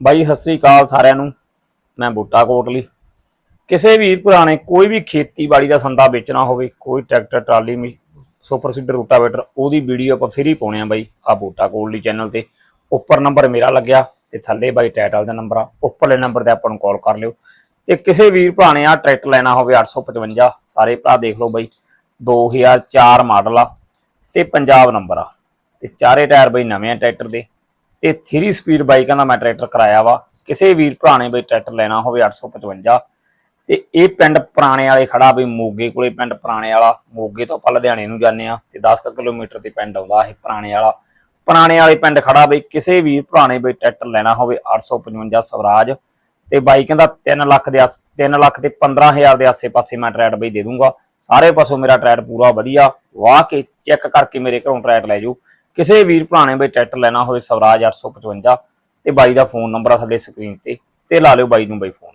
ਬਾਈ, ਸਤਿ ਸ੍ਰੀ ਅਕਾਲ ਸਾਰਿਆਂ ਨੂੰ। ਮੈਂ ਬੂਟਾ ਕੋਟਲੀ। ਕਿਸੇ ਵੀਰ ਭਰਾ ਨੇ ਕੋਈ ਵੀ ਖੇਤੀਬਾੜੀ ਦਾ ਸੰਦਾ ਵੇਚਣਾ ਹੋਵੇ, ਕੋਈ ਟਰੈਕਟਰ, ਟਰਾਲੀ, ਮੀ, ਸੁਪਰ ਸੀਡਰ, ਰੂਟਾਵੇਟਰ, ਉਹਦੀ ਵੀਡੀਓ ਆਪਾਂ ਫ੍ਰੀ ਪਾਉਣੇ ਆ ਬਾਈ ਆ ਬੂਟਾ ਕੋਟਲੀ ਚੈਨਲ ਤੇ। ਉੱਪਰ ਨੰਬਰ ਮੇਰਾ ਲੱਗਿਆ ਤੇ ਥੱਲੇ ਬਾਈ ਟਾਈਟਲ ਦਾ ਨੰਬਰ ਆ, ਉੱਪਰਲੇ ਨੰਬਰ ਤੇ ਆਪਾਂ ਨੂੰ ਕਾਲ ਕਰ ਲਿਓ। ਤੇ ਕਿਸੇ ਵੀਰ ਭਰਾ ਨੇ ਆ ਟਰੈਕਟਰ ਲੈਣਾ ਹੋਵੇ 855 ਸਾਰੇ ਭਰਾ ਦੇਖ ਲਓ ਬਾਈ 2004 ਮਾਡਲ ਆ ਤੇ ਪੰਜਾਬ ਨੰਬਰ ਆ। ਤੇ ਚਾਰੇ ਟਾਇਰ ਬਈ ਨਵੇਂ ਆ ਟਰੈਕਟਰ ਦੇ। ਤੇ 3 ਸਪੀਡ ਬਾਈਕਾਂ ਦਾ ਮੈਂ ਟਰੈਕਟਰ ਕਰਾਇਆ ਵਾ। ਕਿਸੇ ਵੀਰ ਭਰਾ ਨੇ ਬਈ ਟਰੈਕਟਰ ਲੈਣਾ ਹੋਵੇ 855 ਤੇ ਇਹ ਪਿੰਡ ਪੁਰਾਣੇ ਵਾਲੇ ਖੜਾ ਬਈ ਮੋਗੇ ਕੋਲੇ ਪਿੰਡ ਪੁਰਾਣੇ ਵਾਲਾ। ਮੋਗੇ ਤੋਂ ਆਪਾਂ ਲੁਧਿਆਣੇ ਨੂੰ ਜਾਂਦੇ ਆ ਤੇ 10 ਕਿਲੋਮੀਟਰ ਤੇ ਪਿੰਡ ਆਉਂਦਾ ਇਹ ਪੁਰਾਣੇ ਵਾਲਾ। ਪੁਰਾਣੇ ਵਾਲੇ ਪਿੰਡ ਖੜਾ ਬਈ ਕਿਸੇ ਵੀਰ ਭਰਾ ਨੇ ਬਈ ਟਰੈਕਟਰ ਲੈਣਾ ਹੋਵੇ 855 ਸਵਰਾਜ। ਤੇ ਬਾਈ ਕਹਿੰਦਾ 3 ਲੱਖ ਦੇ 3 ਲੱਖ ਤੇ 15000 ਦੇ ਆਸੇ-ਪਾਸੇ ਮੈਂ ਟਰੈਕਟਰ ਬਈ ਦੇ ਦੂੰਗਾ। ਸਾਰੇ ਪਾਸੋਂ ਮੇਰਾ ਟਰੈਟ ਪੂਰਾ ਵਧੀਆ। ਵਾਹ ਕੇ ਚੈੱਕ ਕਰਕੇ ਮੇਰੇ ਘਰੋਂ ਟਰੈਕਟਰ ਲੈ ਜਾਓ। ਕਿਸੇ ਵੀਰ ਭਰਾ ਨੇ ਬਈ ਟਰੈਕਟਰ ਲੈਣਾ ਹੋਵੇ ਸਵਰਾਜ 855 ਤੇ ਬਾਈ ਦਾ ਫੋਨ ਨੰਬਰ ਆ ਥੱਲੇ ਸਕਰੀਨ ਤੇ ਤੇ ਲਾ ਲਿਓ ਬਾਈ ਨੂੰ ਬਾਈ ਫੋਨ।